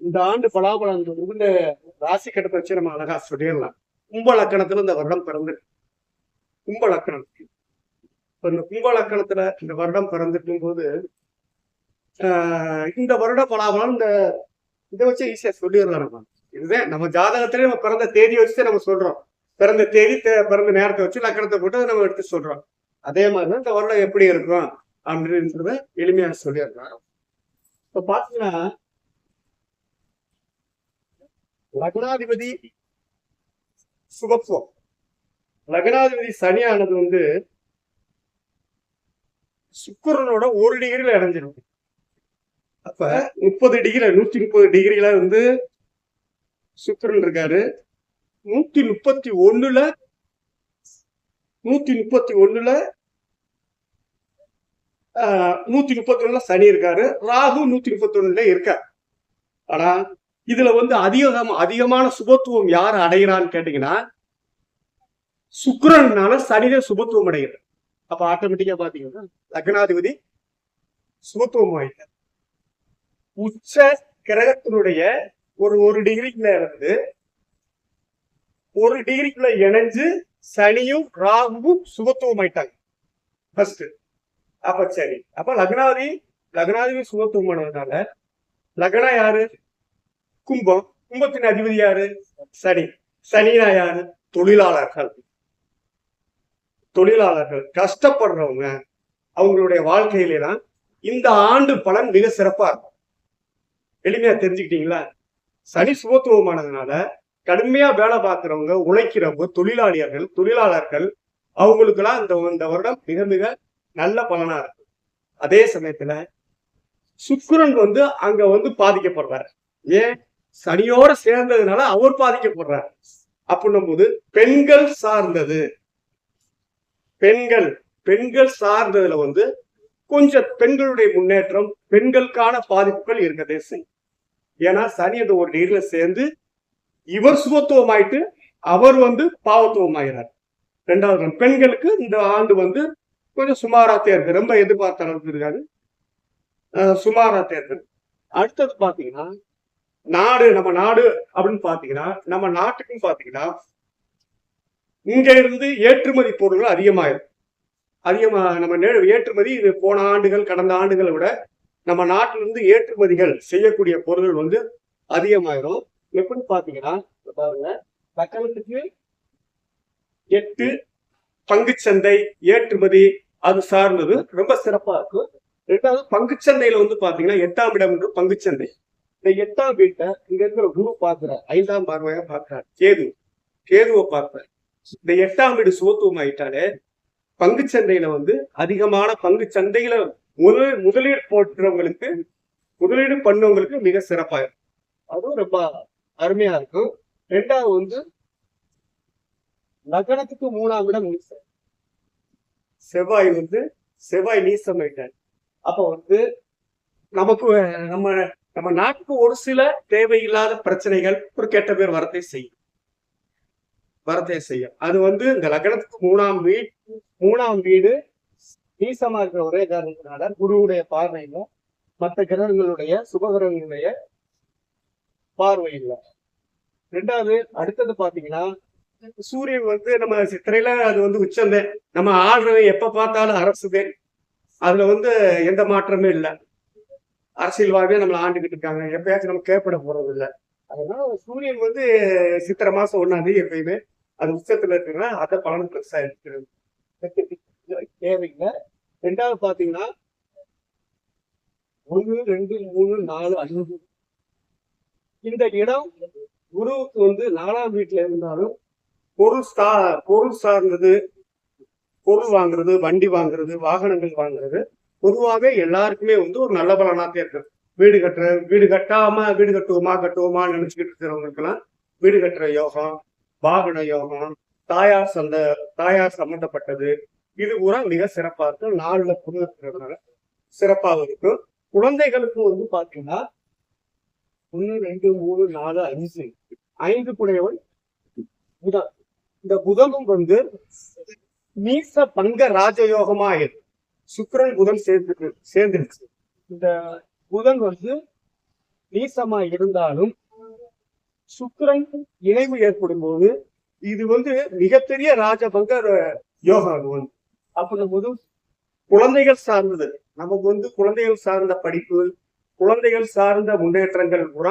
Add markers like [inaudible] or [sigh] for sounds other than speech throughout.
இந்த ஆண்டு பலாபலம் இந்த ராசி கட்டத்தை வச்சு நம்ம அழகா சொல்லிடலாம். கும்ப லக்கணத்துல இந்த வருடம் பிறந்து கும்ப லக்கணம். இப்ப இந்த கும்ப லக்கணத்துல இந்த வருடம் பிறந்திருக்கும் போது ஆஹ் இந்த வருட பலாபலம் இந்த இதை வச்சு ஈஸியா சொல்லிடலாம் நம்ம. இதுதான் நம்ம ஜாதகத்திலே நம்ம பிறந்த தேதியை வச்சு நம்ம சொல்றோம். பிறந்த தேதி பிறந்த நேரத்தை வச்சு லக்கணத்தை போட்டு நம்ம எடுத்து சொல்றோம். அதே மாதிரிதான் இந்த வருடம் எப்படி இருக்கும் அப்படின்றத எளிமையா சொல்லியிருக்காங்க இப்ப பாத்தீங்கன்னா லக்னாதிபதி சுபத்துவம். லக்னாதிபதி சனியானது வந்து சுக்கரனோட ஒரு டிகிரில இணைஞ்சிடும் அப்ப முப்பது டிகிரி நூத்தி முப்பது டிகிரில வந்து சுக்கரன் இருக்காரு. நூத்தி முப்பத்தி ஒண்ணுல நூத்தி முப்பத்தி ஒண்ணுல ஆஹ், நூத்தி முப்பத்தி ஒண்ணுல சனி இருக்காரு. ராகு நூத்தி முப்பத்தி ஒண்ணுல இருக்காரு. ஆனா இதுல வந்து அதிகம் அதிகமான சுபத்துவம் யார் அடைகிறான்னு கேட்டீங்கன்னா சுக்கரனால சனிதான் சுபத்துவம் அடைகிறார். அப்ப ஆட்டோமேட்டிக்கா பாத்தீங்கன்னா லக்னாதிபதி சுபத்துவம் ஆயிட்டார் உச்ச கிரகத்தினுடைய ஒரு ஒரு டிகிரிக்குள்ள இருந்து ஒரு டிகிரிக்குள்ள இணைஞ்சு சனியும் ராகுவும் சுபத்துவம் ஆயிட்டாங்க ஃபர்ஸ்ட் அப்ப சரி. அப்ப லக்னாதி லக்னாதிபதி சுபத்துவம் ஆனதுனால லக்னா யாரு? கும்பம். கும்பத்தின் அதிபதி யாரு? சனி. சனினா யாரு? தொழிலாளர்கள். தொழிலாளர்கள். கஷ்டப்படுறவங்க. அவங்களுடைய வாழ்க்கையிலாம் இந்த ஆண்டு பலன் மிக சிறப்பா இருக்கும். எளிமையா தெரிஞ்சுக்கிட்டீங்களா? சனி சுபத்துவமானதுனால கடுமையா வேலை பார்க்கிறவங்க உழைக்கிறவங்க தொழிலாளியர்கள் தொழிலாளர்கள் அவங்களுக்கெல்லாம் இந்த இந்த வருடம் மிக மிக நல்ல பலனா இருக்கு. அதே சமயத்துல சுக்கரன் வந்து அங்க வந்து பாதிக்கப்படுறாரு. ஏன்? சனியோட சேர்ந்ததுனால அவர் பாதிக்கப்படுறார். அப்படின்னும் போது பெண்கள் சார்ந்தது. பெண்கள் பெண்கள் சார்ந்ததுல வந்து கொஞ்சம் பெண்களுடைய முன்னேற்றம் பெண்களுக்கான பாதிப்புகள் இருக்கதே செய்யும் ஏன்னா சனி அந்த ஒரு நீர்ல சேர்ந்து இவர் சுகத்துவம் ஆயிட்டு அவர் வந்து பாவத்துவம் ஆகிறார் ரெண்டாவது பெண்களுக்கு இந்த ஆண்டு வந்து கொஞ்சம் சுமாராத்தே இருக்கு ரொம்ப எதிர்பார்த்த அளவுக்கு இருக்காது. அஹ் சுமாராத்தே இருக்கு அடுத்தது பாத்தீங்கன்னா நாடு நம்ம நாடு அப்படின்னு பாத்தீங்கன்னா நம்ம நாட்டுக்கும் பாத்தீங்கன்னா இங்க இருந்து ஏற்றுமதி பொருள்கள் அதிகமாயிரும். அதிகமா நம்ம ஏற்றுமதி இது போன ஆண்டுகள் கடந்த ஆண்டுகளை விட நம்ம நாட்டில இருந்து ஏற்றுமதிகள் செய்யக்கூடிய பொருள்கள் வந்து அதிகமாயிரும். எப்படின்னு பாத்தீங்கன்னா பாருங்க லக்கணத்துக்கு எட்டு பங்குச்சந்தை ஏற்றுமதி அது சார்ந்தது. ரொம்ப சிறப்பா இருக்கும். ரெண்டாவது பங்குச்சந்தையில வந்து பாத்தீங்கன்னா எட்டாம் இடம் என்று பங்குச்சந்தை. இந்த எட்டாம் வீட்டை இங்க இருக்கிற குரு பார்க்கிறார் ஐந்தாம் பார்வையா பாக்குறாரு கேது. கேதுவை பார்ப்பார் இந்த எட்டாம் வீடு சுகத்துவம் ஆயிட்டாலே பங்கு சந்தையில வந்து அதிகமான பங்கு சந்தையில முதல் முதலீடு போட்டுறவங்களுக்கு முதலீடு பண்ணவங்களுக்கு மிக சிறப்பா இருக்கும் அதுவும் ரொம்ப அருமையா இருக்கும். ரெண்டாவது வந்து நகரத்துக்கு மூணாம் இடம் நீசம் செவ்வாய் வந்து செவ்வாய் நீசம் ஆயிட்டார். அப்ப வந்து நமக்கு நம்ம நம்ம நாட்டுக்கு ஒரு சில தேவையில்லாத பிரச்சனைகள் ஒரு கெட்ட பேர் வரத்தை செய்யும். வரத்தை செய்யும். அது வந்து இந்த லக்னத்துக்கு மூணாம் வீடு மூணாம் வீடு நீசமா இருக்கிற ஒரே காரணத்தினால குருவுடைய பார்வையிலும் மற்ற கிரகங்களுடைய சுபகிரகங்களுடைய பார்வை இல்லை. ரெண்டாவது அடுத்தது பாத்தீங்கன்னா சூரியன் வந்து நம்ம சித்திரையில அது வந்து உச்சந்தேன் நம்ம ஆடுறவன் எப்ப பார்த்தாலும் அரசுதே. அதுல வந்து எந்த மாற்றமே இல்லை. அரசியல்வாதியே நம்மளை ஆண்டுகிட்டு இருக்காங்க. எப்பயாச்சும் நம்ம கேட்பட போறது இல்லை. அதனால சூரியன் வந்து சித்திரை மாசம் ஒன்னாம் தேதி எப்பயுமே அது உச்சத்துல இருக்குன்னா அதை பலனும் பெருசா இருக்கிறது [laughs] தேவையில்லை. ரெண்டாவது பாத்தீங்கன்னா ஒன்று ரெண்டு மூணு நாலு அஞ்சு இந்த இடம் குருவுக்கு வந்து நாலாம் வீட்டுல இருந்தாலும் பொருள் சா பொருள் சார்ந்தது பொருள் வாங்குறது வண்டி வாங்குறது வாகனங்கள் வாங்குறது பொதுவாகவே எல்லாருக்குமே வந்து ஒரு நல்ல பலனாத்தே இருக்கு. வீடு கட்டுற வீடு கட்டாம வீடு கட்டுவோமா கட்டுவோமா நினைச்சுக்கிட்டு இருக்கிறவங்களுக்கெல்லாம் வீடு கட்டுற யோகம் வாகன யோகம் தாயார் சந்த தாயார் சம்பந்தப்பட்டது. இது பூரா மிக சிறப்பா இருக்கும் நாலுல குரு சிறப்பாக இருக்கும் குழந்தைகளுக்கு வந்து பாத்தீங்கன்னா ஒன்று ரெண்டு மூணு நாலு அஞ்சு ஐந்து குடையவன் புதன். இந்த புதனும் வந்து நீச பங்க ராஜயோகமா இருக்கு. சுக்கரன் புதன் சேர்ந்து சேர்ந்துருச்சு. இந்த புதன் வந்து நீசமா இருந்தாலும் சுக்கரன் இணைவு ஏற்படும் போது இது வந்து மிகப்பெரிய ராஜபங்க யோகா வந்து அப்படின்னும் போது குழந்தைகள் சார்ந்தது. நமக்கு வந்து குழந்தைகள் சார்ந்த படிப்பு குழந்தைகள் சார்ந்த முன்னேற்றங்கள் கூட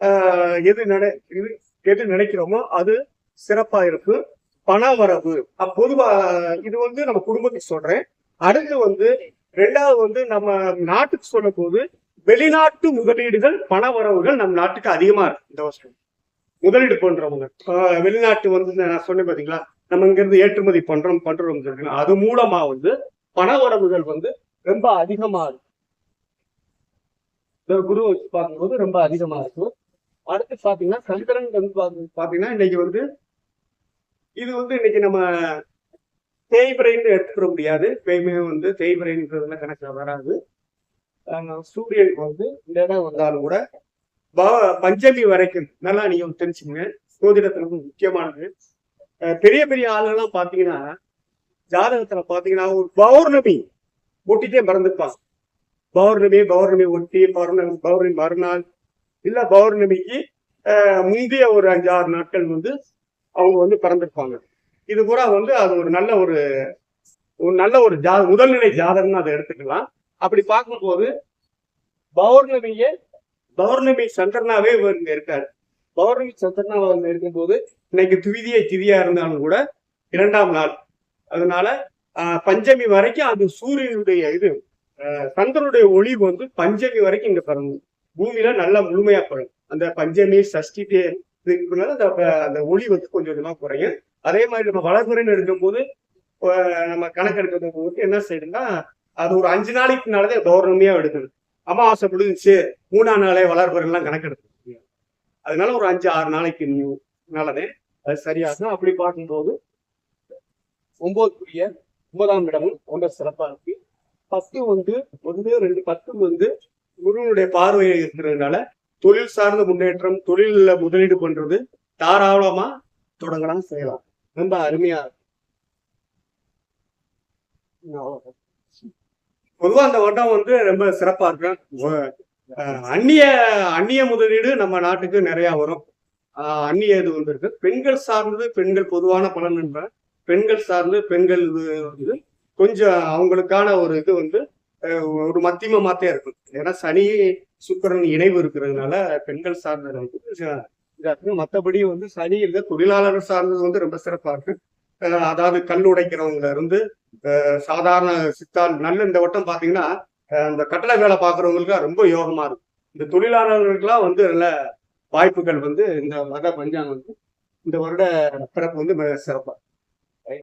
ஆஹ், எது நினை எது நினைக்கிறோமோ அது சிறப்பா இருக்கு. பண வரவு. அப்ப பொதுவா இது வந்து நம்ம குடும்பத்துக்கு சொல்றேன். அடுத்து வந்து ரெண்டாவது வந்து நம்ம நாட்டுக்கு சொல்லும் போது வெளிநாட்டு முதலீடுகள் பண வரவுகள் நம் நாட்டுக்கு அதிகமா இருக்கு. இந்த வருஷம் முதலீடு பண்றவங்க. வெளிநாட்டு வந்து நான் சொன்னேன் பாத்தீங்களா? நம்ம இங்க இருந்து ஏற்றுமதி பண்றோம் பண்றோம் சொல்றீங்க அது மூலமா வந்து பண வரவுகள் வந்து ரொம்ப அதிகமா இருக்கு. இந்த குரு வச்சு பார்க்கும்போது ரொம்ப அதிகமா இருக்கும் அடுத்து பாத்தீங்கன்னா சந்திரன் வந்து பாத்தீங்கன்னா இன்னைக்கு வந்து இது வந்து இன்னைக்கு நம்ம தேய்பிரைன்னு எடுத்துக்கிற முடியாது. எப்பயுமே வந்து தேய்பிரைன்றதுல கணக்கில் வராது. சூரியனுக்கு சூரியன் வந்து இந்த இடம் வந்தாலும் கூட ப- பஞ்சமி வரைக்கும் நல்லா நீங்க தெரிஞ்சுங்க சோதிடத்துல முக்கியமானது. பெரிய பெரிய ஆளுகள்லாம் பாத்தீங்கன்னா ஜாதகத்துல பாத்தீங்கன்னா ஒரு பௌர்ணமி ஒட்டிட்டே மறந்துப்பான் பௌர்ணமி பௌர்ணமி ஒட்டி பௌர்ணமி பௌர்ணமி மறுநாள் இல்ல பௌர்ணமிக்கு முந்தைய ஒரு அஞ்சு ஆறு நாட்கள் வந்து அவங்க வந்து பிறந்திருப்பாங்க. இது பூரா வந்து அது ஒரு நல்ல ஒரு ஒரு நல்ல ஒரு ஜா முதல்நிலை ஜாதகம்னு அதை எடுத்துக்கலாம். அப்படி பார்க்கும்போது பௌர்ணமியே பௌர்ணமி சந்திரனாவே இவர் இங்க இருக்காரு. பௌர்ணமி சந்திரனாவை வந்து இருக்கும்போது இன்னைக்கு துவிதியை திதியா இருந்தாலும் கூட இரண்டாம் நாள். அதனால பஞ்சமி வரைக்கும் அது சூரியனுடைய இது சந்திரனுடைய ஒளி வந்து பஞ்சமி வரைக்கும் இங்க பரவும். பூமியில நல்லா முழுமையா பரவும். அந்த பஞ்சமி சஷ்டி தே- அந்த அந்த ஒளி வந்து கொஞ்சம் கொஞ்சமா குறையும். அதே மாதிரி நம்ம வளர்ப்புறைன்னு எடுக்கும்போது நம்ம கணக்கெடுக்கிறது என்ன செய்யணும்னா அது ஒரு அஞ்சு நாளைக்கு முன்னாலே பௌர்ணமியா எடுக்கணும் அமாவாசை முடிஞ்சு மூணாம் நாளே வளர்புறெல்லாம் கணக்கெடுக்க முடியாது அதனால ஒரு அஞ்சு ஆறு நாளைக்கு நல்லதே அது சரியாகும் அப்படி பார்க்கும்போது ஒன்பதுக்குரிய ஒன்பதாம் இடமும் ரொம்ப சிறப்பாக இருக்கு. பத்து வந்து ஒன்று ரெண்டு பத்து வந்து குருவனுடைய பார்வையை இருக்கிறதுனால தொழில் சார்ந்த முன்னேற்றம் தொழிலில் முதலீடு பண்றது தாராளமா தொடங்கலாம் செய்யலாம். ரொம்ப அருமையா பொதுவா அந்த வட்டம் வந்து ரொம்ப சிறப்பா இருக்கும். அந்நிய அந்நிய முதலீடு நம்ம நாட்டுக்கு நிறைய வரும். ஆஹ் அந்நிய இது வந்து இருக்கு. பெண்கள் சார்ந்தது பெண்கள் பொதுவான பலன் என்ற பெண்கள் சார்ந்து பெண்கள் இது வந்து கொஞ்சம் அவங்களுக்கான ஒரு இது வந்து ஒரு மத்தியமமாத்தே இருக்கும். ஏன்னா சனி சுக்கிரன் இணைவு இருக்கிறதுனால பெண்கள் சார்ந்த வந்து கொஞ்சம் இருக்கு மற்றபடி வந்து சனி இருக்க தொழிலாளர் சார்ந்தது வந்து ரொம்ப சிறப்பா இருக்கு. அதாவது கல் உடைக்கிறவங்கல இருந்து சாதாரண சித்தால் நல்ல இந்த வட்டம் பாத்தீங்கன்னா இந்த கட்டளை வேலை பார்க்குறவங்களுக்கு ரொம்ப யோகமா இருக்கும் இந்த தொழிலாளர்களுக்கெல்லாம் வந்து நல்ல வாய்ப்புகள் வந்து இந்த மத பஞ்சாங்கம் வந்து இந்த வருட பிறப்பு வந்து மிக சிறப்பாக